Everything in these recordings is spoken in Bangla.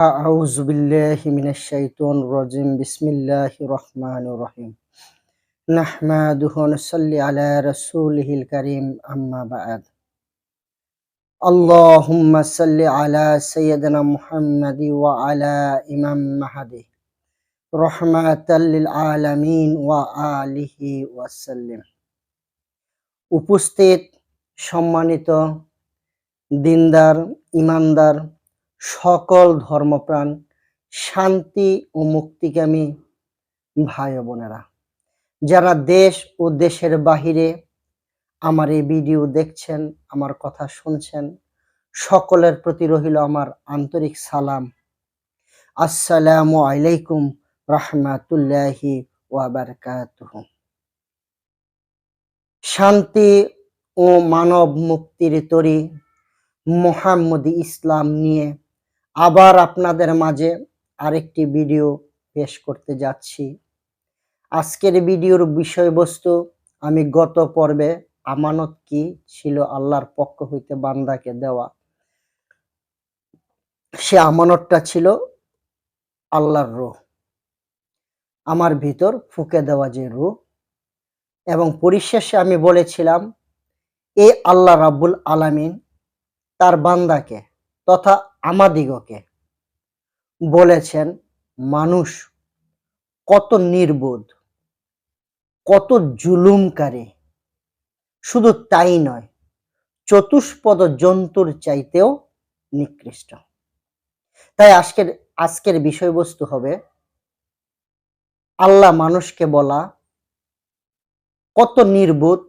أعوذ بالله من الشيطان الرجيم بسم الله الرحمن الرحيم نحمده ونصلي على رسوله الكريم أما بعد اللهم صل على سيدنا محمد وعلى إمام مهدي رحمة للعالمين وآله وسلم উপস্থিত সম্মানিত দিনদার ইমানদার সকল ধর্মপ্রাণ শান্তি ও মুক্তিকামী ভাই বোনেরা। যারা দেশ ও দেশের বাহিরে আমার এই ভিডিও দেখছেন, আমার কথা শুনছেন, সকলের প্রতি রহিল আমার আন্তরিক সালাম। আসসালামু আলাইকুম রহমাতুল্লাহি ওয়াবারকাতুহু শান্তি ও মানব মুক্তির তরি মোহাম্মদী ইসলাম নিয়ে আবার আপনাদের মাঝে আরেকটি ভিডিও পেশ করতে যাচ্ছি। আজকের ভিডিওর বিষয়বস্তু, আমি গত পর্বে আমানত কি ছিল আল্লাহর পক্ষ হইতে বান্দাকে দেওয়া। সে আমানতটা ছিল আল্লাহর রূহ। আমার ভিতর ফুকে দেওয়া যে রূহ। এবং পরিশেষে আমি বলেছিলাম এই আল্লাহ রাব্বুল আলামিন তার বান্দাকে তথা আমাদিগকে বলেছেন, মানুষ কত নির্বোধ, কত জুলুমকারী। শুধু তাই নয়, চতুষ্পদ জন্তুর চাইতেও নিকৃষ্ট। তাই আজকের আজকের বিষয়বস্তু হবে, আল্লাহ মানুষকে বলা, কত নির্বোধ,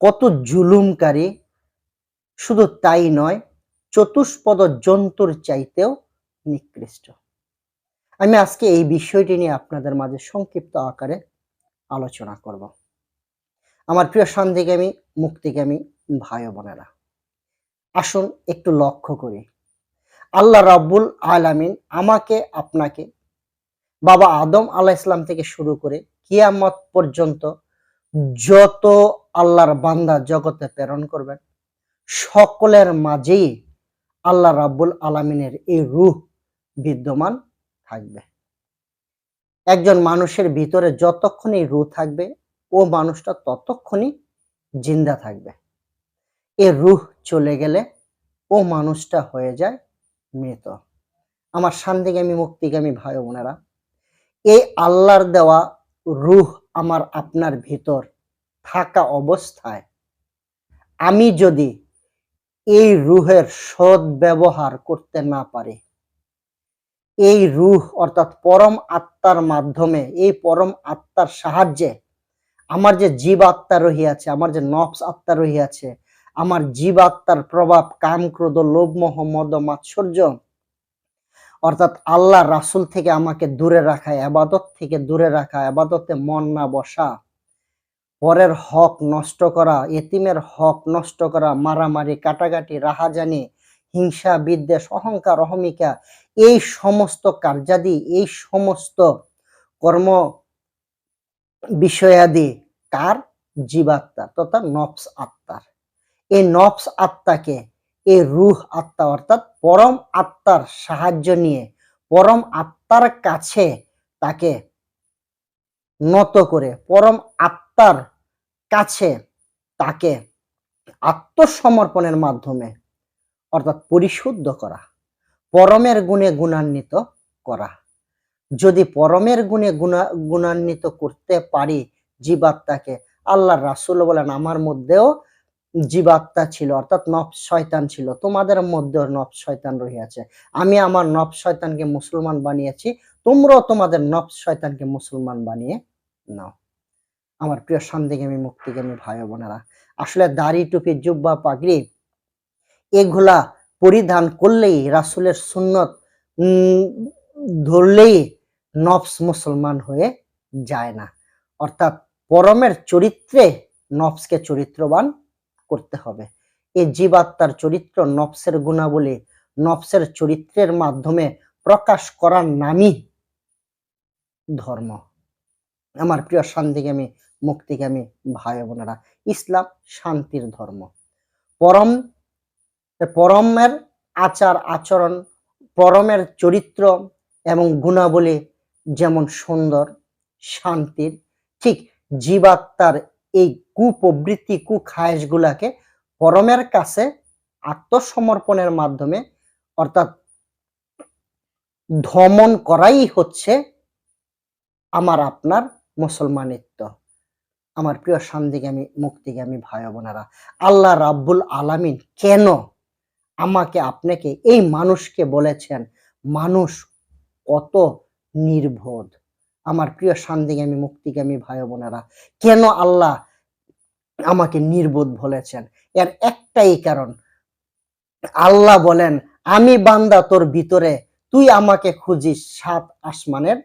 কত জুলুমকারী। শুধু তাই নয় চতুষ্পদ জন্তুর চাইতেও নিকৃষ্ট। আমি আজকে এই বিষয়টি নিয়ে আপনাদের মাঝে সংক্ষিপ্ত আকারে আলোচনা করব। আমার প্রিয় শান্তিকামী মুক্তিকামী ভাই বোনেরা, আসুন একটু লক্ষ্য করি। আল্লাহ রাব্বুল আলামিন আমাকে, আপনাকে, বাবা আদম আলাহ ইসলাম থেকে শুরু করে কিয়ামত পর্যন্ত যত আল্লাহর বান্দা জগতে প্রেরণ করবেন, সকলের মাঝেই আল্লাহ রাব্বুল আলামিনের এই রুহ বিদ্যমান থাকবে। একজন মানুষের ভিতরে যতক্ষণই রূহ থাকবে, ও মানুষটা ততক্ষণই জিন্দা থাকবে। এ রুহ চলে গেলে ও মানুষটা হয়ে যায় মৃত। আমার শান্তিগামী মুক্তিগামী ভাই বোনেরা, এই আল্লাহর দেওয়া রুহ আমার আপনার ভিতর থাকা অবস্থায় আমি যদি এই রুহের সৎ ব্যবহার করতে না পারে। এই রুহ অর্থাৎ পরম আত্মার মাধ্যমে, এই পরম আত্মার সাহায্যে আমার যে জীব আত্মা রহিয়াছে, আমার যে নফস আত্মা রহিয়াছে, আমার জীব আত্মার প্রভাব কাম ক্রোধ লোভ মোহ মদ মাৎসর্য অর্থাৎ আল্লাহ রাসুল থেকে আমাকে দূরে রাখা, আবাদত থেকে দূরে রাখা, আবাদতে মন না বসা পরের হক নষ্ট করা, এতিমের হক নষ্ট করা, মারামারি, কাটাকাটি, রাহাজানি, হিংসা, বিদ্বেষ, অহংকার, অহমিকা, এই সমস্ত কার্যাদি, এই সমস্ত কর্ম বিষয়াদি কার? জীবাত্মা তথা নফস আত্মার। এই নফস আত্মাকে এই রুহ আত্মা অর্থাৎ পরম আত্মার সাহায্য নিয়ে, পরম আত্মার কাছে তাকে নত করে, পরম আত্মার কাছে তাকে আত্মসমর্পণের মাধ্যমে অর্থাৎ পরিশুদ্ধ করা, পরমের গুণে গুণান্বিত করা। যদি পরমের গুণে গুণা, গুণান্বিত করতে পারি, জীবাত্মাকে আল্লাহ রাসুল বলেন, আমার মধ্যেও জীবাত্মা ছিল, অর্থাৎ নব শয়তান ছিল, তোমাদের মধ্যেও নব শয়তান রহিয়াছে। আমি আমার নব শয়তানকে মুসলমান বানিয়েছি, তোমরাও তোমাদের নব শয়তানকে মুসলমান বানিয়ে নাও। আমার প্রিয় শান্তিগামী মুক্তিগামী ভাই বোনেরা। আসলে দাড়ি টুপি, জুব্বা, পাগড়ি এগুলা পরিধান করলেই রাসুলের সুন্নত ধরলেই নফস মুসলমান হয়ে যায় না। অর্থাৎ পরমের চরিত্রে নফসকে চরিত্রবান করতে হবে। এই জীবাত্মার চরিত্র নফসের গুণাবলী, নফসের চরিত্রের মাধ্যমে প্রকাশ করার নামই ধর্ম। আমার প্রিয় শান্তিগামী মুক্তিগামী ভাই বোনেরা, ইসলাম শান্তির ধর্ম। পরম, পরমের আচার, আচরণ, পরমের চরিত্র এবং গুণাবলী যেমন সুন্দর, শান্তির, ঠিক জীবাত্মার এই কুপ্রবৃত্তি, কুখায়েশগুলাকে পরমের কাছে আত্মসমর্পণের মাধ্যমে, অর্থাৎ ধমন করাই হচ্ছে আমার, আপনার মুসলমানিত্ব। আমার প্রিয় শান্তিগামী মুক্তিগামী ভাই বোনেরা আল্লাহ রাব্বুল আলামিন কেন আমাকে, আপনাকে এই মানুষকে বলেছেন, মানুষ কত নির্বোধ। আমার প্রিয় শান্তিগামী মুক্তিগামী ভাই বোনেরা কেন আল্লাহ আমাকে নির্বোধ বলেছেন? এর একটাই কারণ, আল্লাহ বলেন, আমি বান্দা তোর ভিতরে, তুই আমাকে খুঁজিস সাত আসমানের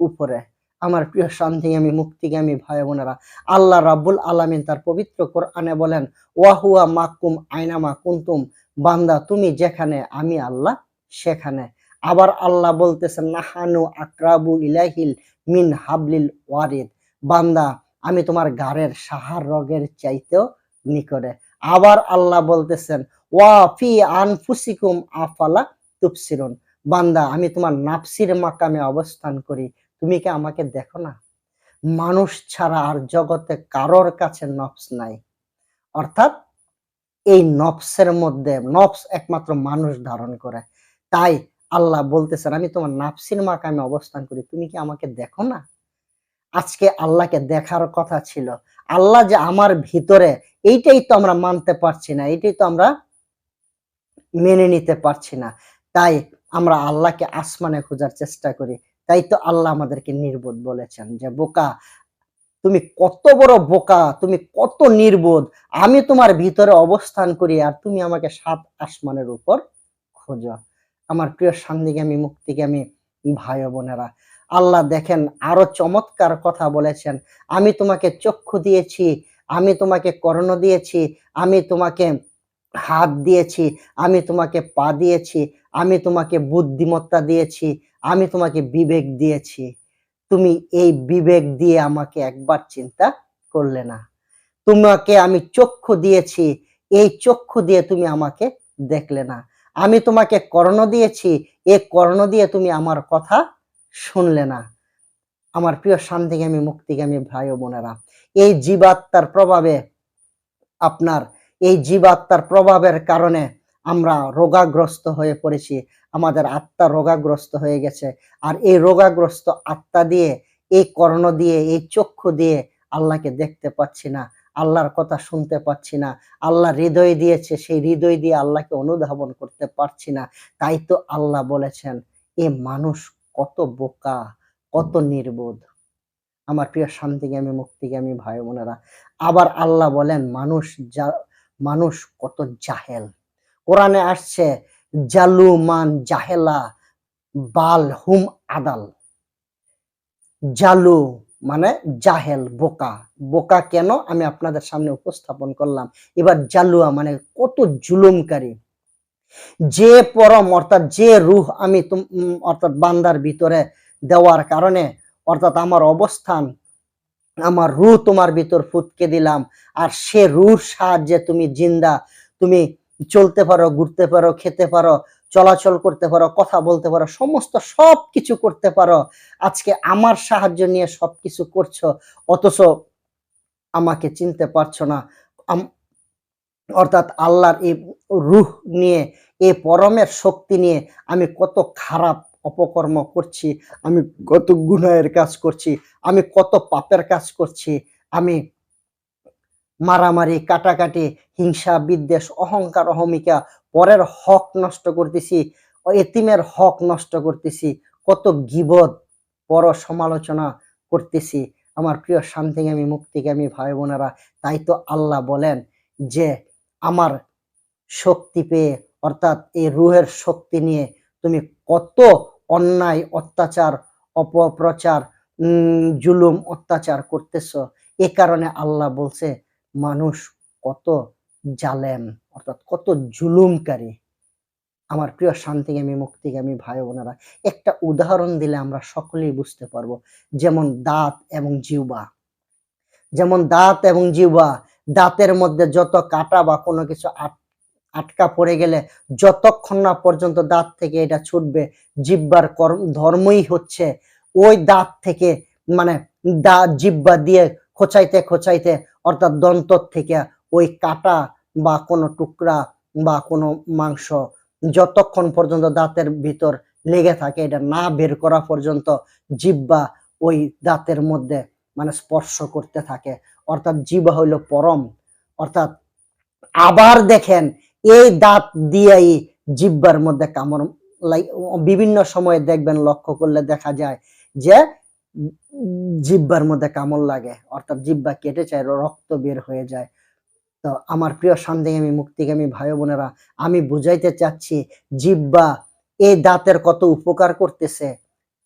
উপরে। আমার প্রিয় শান্তিগামী মুক্তিগামী ভাই বোনেরা আল্লাহ রাব্বুল আলামিন তার পবিত্র কোরআনে বলেন, ওয়াহুয়া মাকুম আইনামা কুন্তুম। বান্দা, তুমি যেখানে, আমি আল্লাহ সেখানে। আবার আল্লাহ বলতেছেন, নাহানু আকরাবু ইলাহিল মিন হাবলিল ওয়ারিদ। বান্দা, আমি তোমার গাড়ের সাহার রগের চাইতেও নিকটে। আবার আল্লাহ বলতেছেন, ওয়া ফি আনফুসিকুম আফালা তুবসিরুন। বান্দা, আমি তোমার নাফসির মাকামে অবস্থান করি। তুমি কি আমাকে দেখো না? মানুষ ছাড়া আর জগতে কারোর কাছে নফস নাই। অর্থাৎ এই নফসের মধ্যে নফস একমাত্র মানুষ ধারণ করে। তাই আল্লাহ বলতেছেন, আমি তোমার নাফসির মাকামে অবস্থান করি। তুমি কি আমাকে দেখো না? আজকে আল্লাহকে দেখার কথা ছিল। আল্লাহ যে আমার ভিতরে, এইটাই তো আমরা মানতে পারছি না, এইটাই তো আমরা মেনে নিতে পারছি না। তাই আমরা আল্লাহকে আসমানে খোঁজার চেষ্টা করি। তাই তো আল্লাহ আমাদেরকে নির্বোধ বলেছেন যে, বোকা, তুমি কত বড় বোকা, তুমি কত নির্বোধ, আমি তোমার ভিতরে অবস্থান করি আর তুমি আমাকে সাত আসমানের উপর খোঁজো। আমার প্রিয় শান্তিগামী মুক্তিগামী ভাই বোনেরা, আল্লাহ দেখেন আরও চমৎকার কথা বলেছেন, আমি তোমাকে চক্ষু দিয়েছি, আমি তোমাকে কর্ণ দিয়েছি, আমি তোমাকে হাত দিয়েছি, আমি তোমাকে পা দিয়েছি, আমি তোমাকে বুদ্ধিমত্তা দিয়েছি, আমি তোমাকে বিবেক দিয়েছি। তুমি এই বিবেক দিয়ে আমাকে একবার চিন্তা করলে না। তোমাকে আমি চক্ষু দিয়েছি, এই চক্ষু দিয়ে তুমি আমাকে দেখলে না। আমি তোমাকে কর্ণ দিয়েছি, এ কর্ণ দিয়ে তুমি আমার কথা শুনলে না। আমার প্রিয় শান্তিগামী, মুক্তিগামী ভাই বোনেরা, এই জীবাত্মার প্রভাবে আপনার এই জীবাত্মার প্রভাবের কারণে আমরা রোগাগ্রস্ত হয়ে পড়েছি। আমাদের আত্মা রোগাগ্রস্ত হয়ে গেছে। আর এই রোগাগ্রস্ত আত্মা দিয়ে, এই কর্ণ দিয়ে, এই চক্ষু দিয়ে আল্লাহকে দেখতে পাচ্ছি না, আল্লাহর কথা শুনতে পাচ্ছি না, আল্লাহ হৃদয় দিয়েছে, সেই হৃদয় দিয়ে আল্লাহকে অনুধাবন করতে পারছি না। তাই তো আল্লাহ বলেছেন, এ মানুষ কত বোকা, কত নির্বোধ। আমার প্রিয় শান্তিগামী, মুক্তিগামী ভাই বোনেরা আবার আল্লাহ বলেন, মানুষ যা মানুষ কত জাহেল। কোরআনে আসছে, জালুমান জাহেলা বাল হুম আদাল। জালু মানে জাহেল, বোকা। বোকা কেন? আমি আপনাদের সামনে উপস্থাপন করলাম। এবার জালুয়া মানে কত জুলুমকারী। যে পরম, অর্থাৎ যে রুহ আমি অর্থাৎ বান্দার ভিতরে দেওয়ার কারণে, অর্থাৎ আমার অবস্থান আমার রু তোমার ভিতর ফুটকে দিলাম, আর সে রুর সাহায্যে তুমি জিন্দা। তুমি চলতে পারো, ঘুরতে পারো, খেতে পারো, চলাচল করতে পারো, কথা বলতে পারো, সমস্ত সব কিছু করতে পারো। আজকে আমার সাহায্য নিয়ে সব কিছু করছ, অথচ আমাকে চিনতে পারছ না। অর্থাৎ আল্লাহর এই রুহ নিয়ে, এই পরমের শক্তি নিয়ে আমি কত খারাপ অপকর্ম করছি, আমি কত গুনাহের কাজ করছি, আমি কত পাপের কাজ করছি, আমি মারামারি, কাটাকাটি, হিংসা, বিদ্বেষ, অহংকার, অহমিকা, পরের হক নষ্ট করতেছি, এতিমের হক নষ্ট করতেছি, কত গিবদ, পর সমালোচনা করতেছি। আমার প্রিয় শান্তিগামী, মুক্তিগামী ভাই বোনেরা তাই তো আল্লাহ বলেন যে আমার শক্তি পেয়ে, অর্থাৎ এই রুহের শক্তি নিয়ে তুমি কত অন্যায়, অত্যাচার, অপপ্রচার জুলুম, অত্যাচার করতেছ। এ কারণে আল্লাহ বলছে, মানুষ কত জালেম, অর্থাৎ কত জুলুমকারী। আমার প্রিয় শান্তিগামী, মুক্তিগামী ভাই বোনেরা, একটা উদাহরণ দিলে আমরা সকলেই বুঝতে পারব, যেমন দাঁত এবং জিউবা যেমন দাঁত এবং জিহ্বা, দাঁতের মধ্যে যত কাটা বা কোনো কিছু আট- আটকা পড়ে গেলে যতক্ষণ না পর্যন্ত দাঁত থেকে এটা ছুটবে, জিব্বার কর্ম, ধর্মই হচ্ছে ওই দাঁত থেকে মানে দাঁত জিব্বা দিয়ে খোঁচাইতে খোঁচাইতে, অর্থাৎ দন্ত থেকে ওই কাটা বা কোনো টুকরা বা কোনো মাংস যতক্ষণ পর্যন্ত দাঁতের ভিতর লেগে থাকে, এটা না বের করা পর্যন্ত জিব্বা ওই দাঁতের মধ্যে মানে স্পর্শ করতে থাকে। অর্থাৎ জিব্বা হইল পরম। অর্থাৎ আবার দেখেন এই দাঁত দিয়েই জিব্বার মধ্যে কামড় বিভিন্ন সময়ে দেখবেন লক্ষ্য করলে দেখা যায় যে জিব্বার মধ্যে কামড় লাগে, অর্থাৎ জিব্বা কেটে যায়, রক্ত বের হয়ে যায়। তো আমার প্রিয় সন্দেহী মুক্তিগামী ভাই বোনেরা, আমি বুঝাইতে চাচ্ছি জিব্বা এই দাঁতের কত উপকার করতেছে,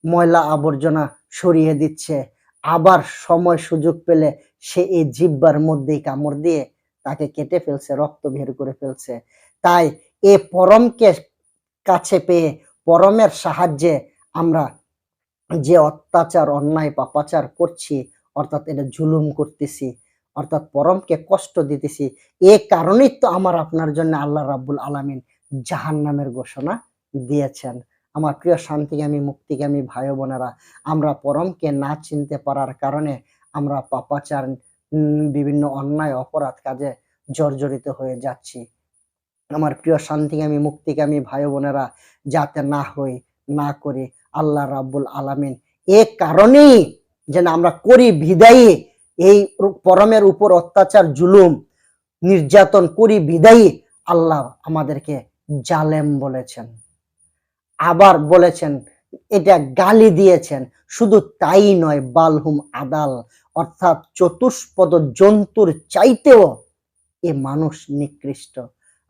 ময়লা আবর্জনা সরিয়ে দিচ্ছে, আবার সময় সুযোগ পেলে সে এই জিব্বার মধ্যেই কামড় দিয়ে তাকে কেটে ফেলছে, রক্ত বের করে ফেলছে। তাই এ পরমকে কাছে পেয়ে পরমের সাহায্যে আমরা যে অত্যাচার, অন্যায়, পাপাচার করছি, অর্থাৎ এটা জুলুম করতেছি, অর্থাৎ পরমকে কষ্ট দিতেছি, এ কারণেই তো আমার আপনার জন্য আল্লাহ রাব্বুল আলামিন জাহান্নামের ঘোষণা দিয়েছেন। আমার প্রিয় শান্তিগামী, মুক্তিগামী ভাই বোনেরা, আমরা পরমকে না চিনতে পারার কারণে আমরা পাপাচার বিভিন্ন অন্যায় অপরাধ কাজে জর্জরিত হয়ে যাচ্ছি। আমার প্রিয় শান্তিগামী মুক্তিগামী ভাই বোনেরা, যাতে না হই, না করি, আল্লাহ রাব্বুল আলামিন এ কারণেই যেন আমরা করি বিদায়ী। এই পরমের উপর অত্যাচার, জুলুম, নির্যাতন করি বিদায়ী, আল্লাহ আমাদেরকে জালেম বলেছেন। আবার বলেছেন এটা গালি দিয়েছেন। শুধু তাই নয়, বালহুম আদাল, অর্থাৎ চতুষ্পদ জন্তুর চাইতেও এ মানুষ নিকৃষ্ট।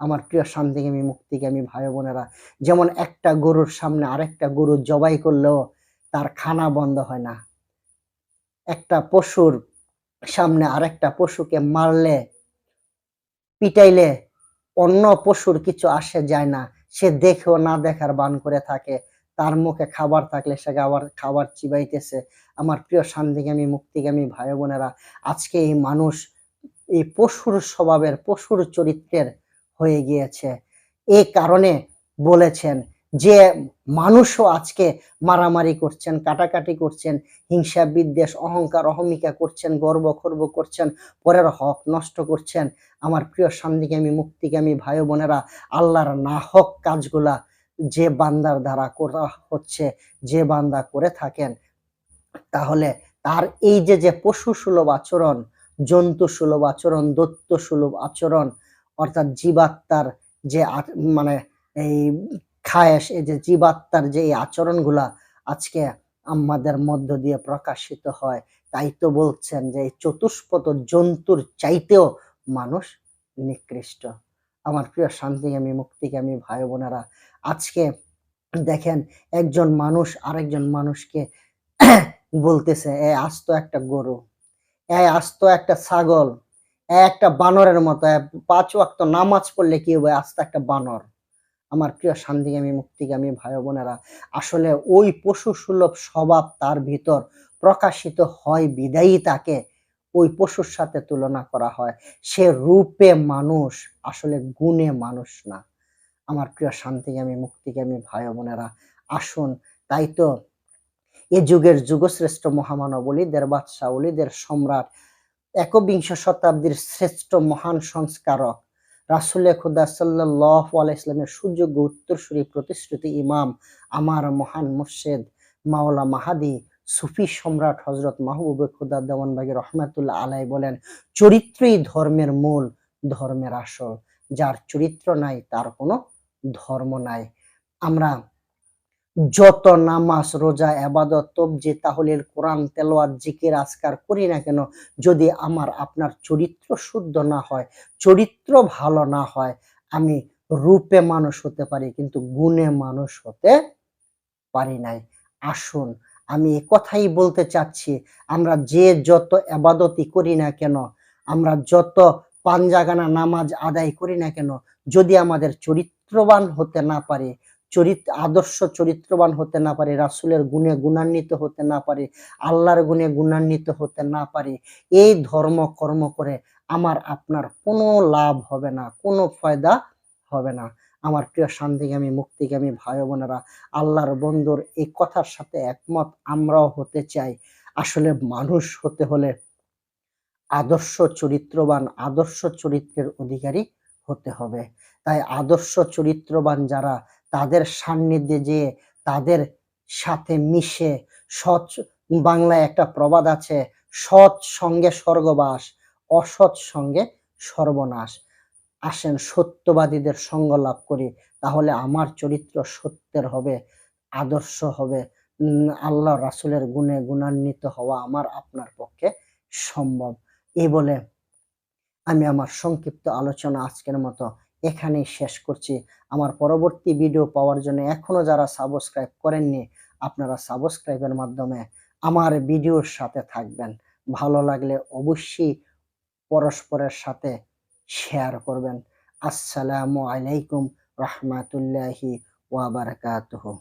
আমার প্রিয় শান্তিগামী মুক্তিগামী ভাই বোনেরা যেমন একটা গরুর সামনে আরেকটা গরু জবাই করলেও তার খানা বন্ধ হয় না। একটা পশুর সামনে আরেকটা পশুকে মারলে, পিটাইলে অন্য পশুর কিছু আসে যায় না। সে দেখেও না দেখার বান করে থাকে। তার মুখে খাবার থাকলে সে আবার খাবার চিবাইতেছে। আমার প্রিয় শান্তিগামী মুক্তিগামী ভাই বোনেরা আজকে এই মানুষ এই পশুর স্বভাবের, পশুর চরিত্রের হয়ে গিয়েছে। এই কারণে বলেছেন যে মানুষও আজকে মারামারি করছেন, কাটাকাটি করছেন, হিংসা, বিদ্বেষ, অহংকার, অহমিকা করছেন, গর্ব খর্ব করছেন, পরের হক নষ্ট করছেন। আমার প্রিয় শান্তিগামী মুক্তিগামী ভাই বোনেরা আল্লাহর না হক কাজগুলা যে বান্দার দ্বারা করা হচ্ছে, যে বান্দা করে থাকেন, তাহলে তার এই যে যে পশু সুলভ আচরণ জন্তু সুলভ আচরণ দত্ত সুলভ আচরণ, অর্থাৎ জীবাত্মার যে মানে এই খায়েশ, এই যে জীবাত্মার যে এই আচরণগুলা আজকে আমাদের মধ্য দিয়ে প্রকাশিত হয়, তাই তো বলছেন যে এই চতুষ্পদ জন্তুর চাইতেও মানুষ নিকৃষ্ট। আমার প্রিয় শান্তিগামী মুক্তিগামী ভাই বোনেরা, আজকে দেখেন একজন মানুষ আরেকজন মানুষকে বলতেছে, এ আস্ত একটা গরু, এ আস্ত একটা ছাগল, এ একটা বানরের মতো পাঁচ ওয়াক্ত নামাজ পড়লে কি হবে? আস্ত একটা বানর। আমার প্রিয় শান্তিগামী মুক্তিগামী ভাই বোনেরা, আসলে ওই পশু সুলভ স্বভাব তার ভিতর প্রকাশিত হয় বিদায়ী তাকে। ওই পশুর সাথে তুলনা করা হয়। সে রূপে মানুষ, আসলে গুণে মানুষ না। আমার প্রিয় শান্তিগামী, মুক্তিগামী ভাই বোনেরা, আসুন, তাই তো এ যুগের যুগশ্রেষ্ঠ মহামানব অলিদের বাদশাহ অলিদের সম্রাট, একবিংশ শতাব্দীর শ্রেষ্ঠ মহান সংস্কারক, রাসুলে খুদা সাল্লাহ ইসলামের সুযোগ্য উত্তরসূরি প্রতিশ্রুতি ইমাম, আমার মহান মুর্শেদ মাওলা মাহাদি সুফি সম্রাট হজরত মাহবুবে খুদা দেওয়ানবাগী রহমাতুল্লাহ আলাই বলেন, চরিত্রই ধর্মের মূল, ধর্মের আসল। যার চরিত্র নাই, তার কোনো ধর্ম নাই। আমরা যত নামাজ, রোজা এবাদত তবজি তাহলে কোরআন তেলোয়াত জিকির, আজকার করি না কেন, যদি আমার, আপনার চরিত্র শুদ্ধ না হয়, চরিত্র ভালো না হয়, আমি রূপে মানুষ হতে পারি, কিন্তু গুণে মানুষ হতে পারি নাই। আসুন আমি কথাই বলতে চাচ্ছি, আমরা যে যত এবাদতি করি না কেন, আমরা যত পাঞ্জাগানা নামাজ আদায় করি না কেন, যদি আমাদের চরিত্রবান হতে না পারে চরিত্র আদর্শ চরিত্রবান হতে না পারে, রাসুলের গুণে গুণান্বিত হতে না পারে, আল্লাহর গুণে গুণান্বিত হতে না পারে, এই ধর্ম কর্ম করে আমার আপনার কোনো লাভ হবে না, কোনো ফায়দা হবে না। আমার প্রিয় শান্তিগামী মুক্তিগামী ভাই বোনেরা, আল্লাহর বন্ধুর এই কথার সাথে একমত, আমরাও হতে চাই। আসলে মানুষ হতে হলে আদর্শ চরিত্রবান, আদর্শ চরিত্রের অধিকারী হতে হবে। তাই আদর্শ চরিত্রবান যারা, তাদের সান্নিধ্যে যেয়ে, তাদের সাথে মিশে, সৎ বাংলায় একটা প্রবাদ আছে, সৎ সঙ্গে স্বর্গবাস, অসৎ সঙ্গে সর্বনাশ। আসেন সত্যবাদীদের সঙ্গ লাভ করি, তাহলে আমার চরিত্র সত্যের হবে, আদর্শ হবে। আল্লাহ রাসুলের গুণে গুণান্বিত হওয়া আমার আপনার পক্ষে সম্ভব। এই বলে আমি আমার সংক্ষিপ্ত আলোচনা আজকের মতো এখানেই শেষ করছি। আমার পরবর্তী ভিডিও পাওয়ার জন্য এখনও যারা সাবস্ক্রাইব করেননি, আপনারা সাবস্ক্রাইবের মাধ্যমে আমার ভিডিওর সাথে থাকবেন। ভালো লাগলে অবশ্যই পরস্পরের সাথে শেয়ার করবেন। আসসালামু আলাইকুম রহমাতুল্লাহি ওয়াবারাকাতুহু